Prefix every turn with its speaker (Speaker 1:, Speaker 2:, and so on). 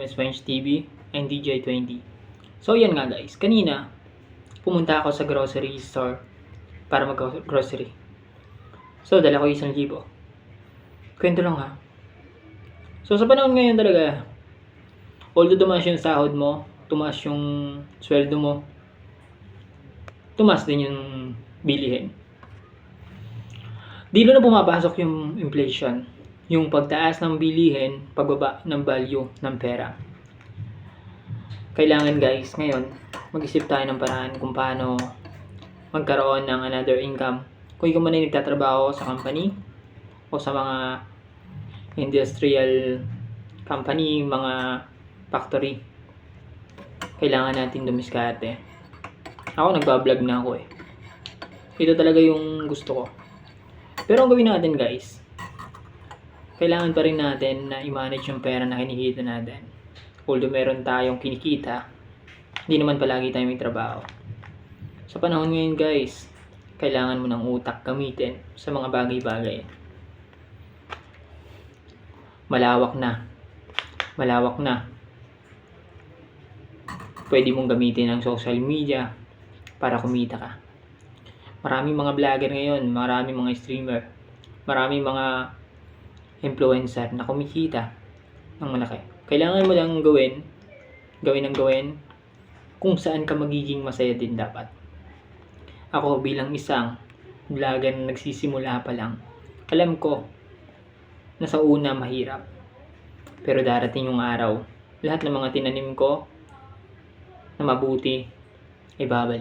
Speaker 1: is French TV and DJ20. So yan nga guys, kanina pumunta ako sa grocery store para mag-grocery. So dala ko isang libo. Kwento lang ha. So sa panahon ngayon talaga, although tumaas yung sahod mo, tumaas yung sweldo mo, tumaas din yung bilihin. Dito na pumapasok yung inflation. Yung pagtaas ng bilihin, pagbaba ng value ng pera. Kailangan guys, ngayon, mag-isip tayo ng paraan kung paano magkaroon ng another income. Kung ikaw man ay nagtatrabaho sa company o sa mga industrial company, mga factory, kailangan natin dumiskarte. Ako nagbablog na ako eh. Ito talaga yung gusto ko. Pero ang gawin natin guys, kailangan pa rin natin na i-manage yung pera na kinikita natin. Although meron tayong kinikita, hindi naman palagi tayo may trabaho. Sa panahon ngayon guys, kailangan mo ng utak gamitin sa mga bagay-bagay. Malawak na. Malawak na. Pwede mong gamitin ang social media para kumita ka. Maraming mga vlogger ngayon, maraming mga streamer, maraming mga influencer na kumikita ng malaki. Kailangan mo lang gawin, gawin ang gawin, kung saan ka magiging masaya din dapat. Ako bilang isang vlogger na nagsisimula pa lang, alam ko na sa una mahirap. Pero darating yung araw, lahat ng mga tinanim ko na mabuti, ay babalik.